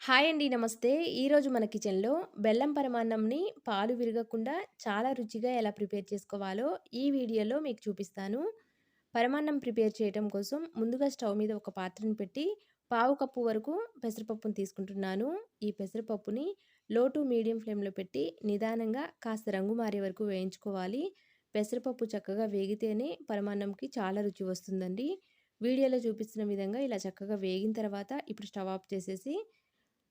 Hi అండి. నమస్తే. ఈరోజు మన కిచెన్లో బెల్లం పరమాన్నంని పాలు విరగకుండా చాలా రుచిగా ఎలా ప్రిపేర్ చేసుకోవాలో ఈ వీడియోలో మీకు చూపిస్తాను. పరమాన్నం ప్రిపేర్ చేయడం కోసం ముందుగా స్టవ్ మీద ఒక పాత్రను పెట్టి పావు కప్పు వరకు పెసరపప్పును తీసుకుంటున్నాను. ఈ పెసరపప్పుని లో టు మీడియం ఫ్లేమ్లో పెట్టి నిదానంగా కాస్త రంగు మారే వరకు వేయించుకోవాలి. పెసరపప్పు చక్కగా వేగితేనే పరమాన్నంకి చాలా రుచి వస్తుందండి. వీడియోలో చూపిస్తున్న విధంగా ఇలా చక్కగా వేగిన తర్వాత ఇప్పుడు స్టవ్ ఆఫ్ చేసేసి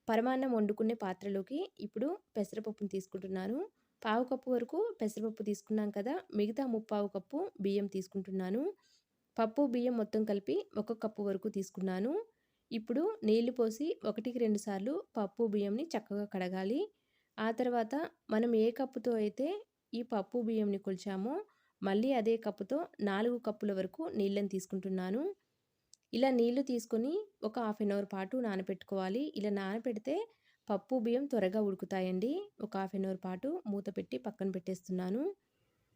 పరమాన్నం వండుకునే పాత్రలోకి ఇప్పుడు పెసరపప్పును తీసుకుంటున్నాను పావు కప్పు వరకు పెసరపప్పు తీసుకున్నాం కదా మిగతా ముప్పావు కప్పు బియ్యం తీసుకుంటున్నాను. పప్పు బియ్యం మొత్తం కలిపి ఒక కప్పు వరకు తీసుకున్నాను. ఇప్పుడు నీళ్ళు పోసి ఒకటికి రెండు సార్లు పప్పు బియ్యంని చక్కగా కడగాలి. ఆ తర్వాత మనం ఏ కప్పుతో అయితే ఈ పప్పు బియ్యంని కొలిచామో మళ్ళీ అదే కప్పుతో నాలుగు కప్పుల వరకు నీళ్ళని తీసుకుంటున్నాను. ఇలా నీళ్ళు తీసుకొని ఒక హాఫ్ అన్ అవర్ పాటు నానపెట్టుకోవాలి ఇలా నానపెడితే పప్పు బియ్యం త్వరగా ఉడుకుతాయండి. ఒక హాఫ్ అన్ అవర్ పాటు మూత పెట్టి పక్కన పెట్టేస్తున్నాను.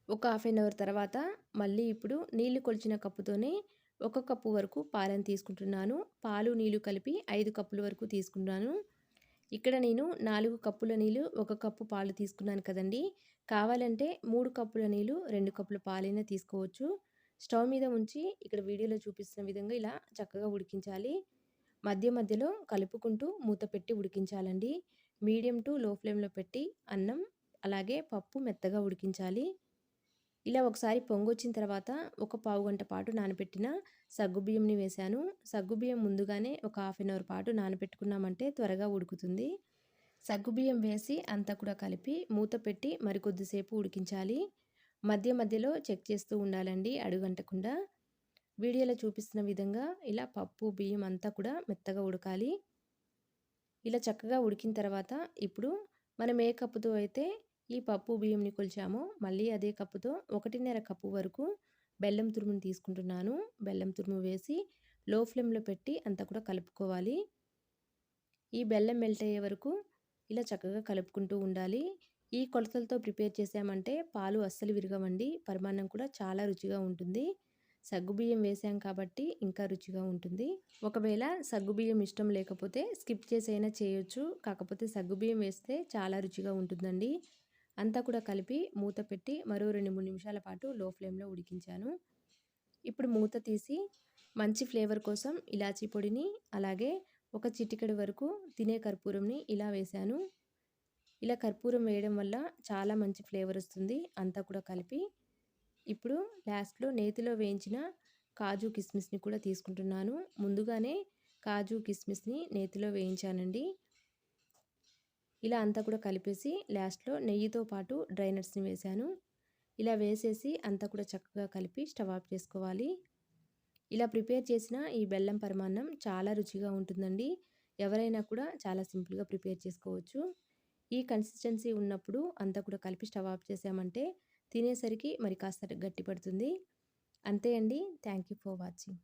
ఒక హాఫ్ అన్ అవర్ తర్వాత మళ్ళీ ఇప్పుడు నీళ్ళు కొలిచిన కప్పుతోనే ఒక కప్పు వరకు పాలను తీసుకుంటున్నాను. పాలు నీళ్ళు కలిపి ఐదు కప్పుల వరకు తీసుకున్నాను. ఇక్కడ నేను నాలుగు కప్పుల నీళ్ళు ఒక కప్పు పాలు తీసుకున్నాను కదండి. కావాలంటే మూడు కప్పుల నీళ్ళు రెండు కప్పుల పాలైనా తీసుకోవచ్చు. స్టవ్ మీద ఉంచి ఇక్కడ వీడియోలో చూపిస్తున్న విధంగా ఇలా చక్కగా ఉడికించాలి. మధ్య మధ్యలో కలుపుకుంటూ మూత పెట్టి ఉడికించాలండి. మీడియం టు లో ఫ్లేమ్లో పెట్టి అన్నం అలాగే పప్పు మెత్తగా ఉడికించాలి. ఇలా ఒకసారి పొంగొచ్చిన తర్వాత ఒక పావు గంట పాటు నానబెట్టిన సగ్గుబియ్యంని వేశాను. సగ్గుబియ్యం ముందుగానే ఒక హాఫ్ అన్ అవర్ పాటు నానబెట్టుకున్నామంటే త్వరగా ఉడుకుతుంది. సగ్గుబియ్యం వేసి అంతా కూడా కలిపి మూత పెట్టి మరికొద్దిసేపు ఉడికించాలి. మధ్య మధ్యలో చెక్ చేస్తూ ఉండాలండి అడుగంటకుండా. వీడియోలో చూపిస్తున్న విధంగా ఇలా పప్పు బియ్యం అంతా కూడా మెత్తగా ఉడకాలి. ఇలా చక్కగా ఉడికిన తర్వాత ఇప్పుడు మనం ఏ కప్పుతో అయితే ఈ పప్పు బియ్యంని కొలిచామో మళ్ళీ అదే కప్పుతో ఒకటిన్నర కప్పు వరకు బెల్లం తురుముని తీసుకుంటున్నాను. బెల్లం తురుము వేసి లో ఫ్లేమ్లో పెట్టి అంతా కూడా కలుపుకోవాలి. ఈ బెల్లం మెల్ట్ అయ్యే వరకు ఇలా చక్కగా కలుపుకుంటూ ఉండాలి. ఈ కొలతలతో ప్రిపేర్ చేసామంటే పాలు అస్సలు విరగవండి. పరిమాణం కూడా చాలా రుచిగా ఉంటుంది. సగ్గుబియ్యం వేసాం కాబట్టి ఇంకా రుచిగా ఉంటుంది. ఒకవేళ సగ్గుబియ్యం ఇష్టం లేకపోతే స్కిప్ చేసైనా చేయొచ్చు. కాకపోతే సగ్గుబియ్యం వేస్తే చాలా రుచిగా ఉంటుందండి. అంతా కూడా కలిపి మూత పెట్టి మరో రెండు మూడు నిమిషాల పాటు లో ఫ్లేమ్లో ఉడికించాను. ఇప్పుడు మూత తీసి మంచి ఫ్లేవర్ కోసం ఇలాచీ పొడిని అలాగే ఒక చిటికెడు వరకు తినే కర్పూరంని ఇలా వేశాను ఇలా కర్పూరం వేయడం వల్ల చాలా మంచి ఫ్లేవర్ వస్తుంది. అంతా కూడా కలిపి. ఇప్పుడు లాస్ట్లో నేతిలో వేయించిన కాజు కిస్మిస్ని కూడా తీసుకుంటున్నాను. ముందుగానే కాజు కిస్మిస్ని నేతిలో వేయించానండి. ఇలా అంతా కూడా కలిపేసి లాస్ట్లో నెయ్యితో పాటు డ్రైనట్స్ని వేశాను. ఇలా వేసేసి అంతా కూడా చక్కగా కలిపి స్టవ్ ఆఫ్ చేసుకోవాలి. ఇలా ప్రిపేర్ చేసిన ఈ బెల్లం పరిమాణం చాలా రుచిగా ఉంటుందండి. ఎవరైనా కూడా చాలా సింపుల్గా ప్రిపేర్ చేసుకోవచ్చు. ఈ కన్సిస్టెన్సీ ఉన్నప్పుడు అంతా కూడా కలిపి స్టవ్ ఆఫ్ చేసామంటే తినేసరికి మరి కాస్త గట్టి పడుతుంది అంతే అండి. Thank you for watching.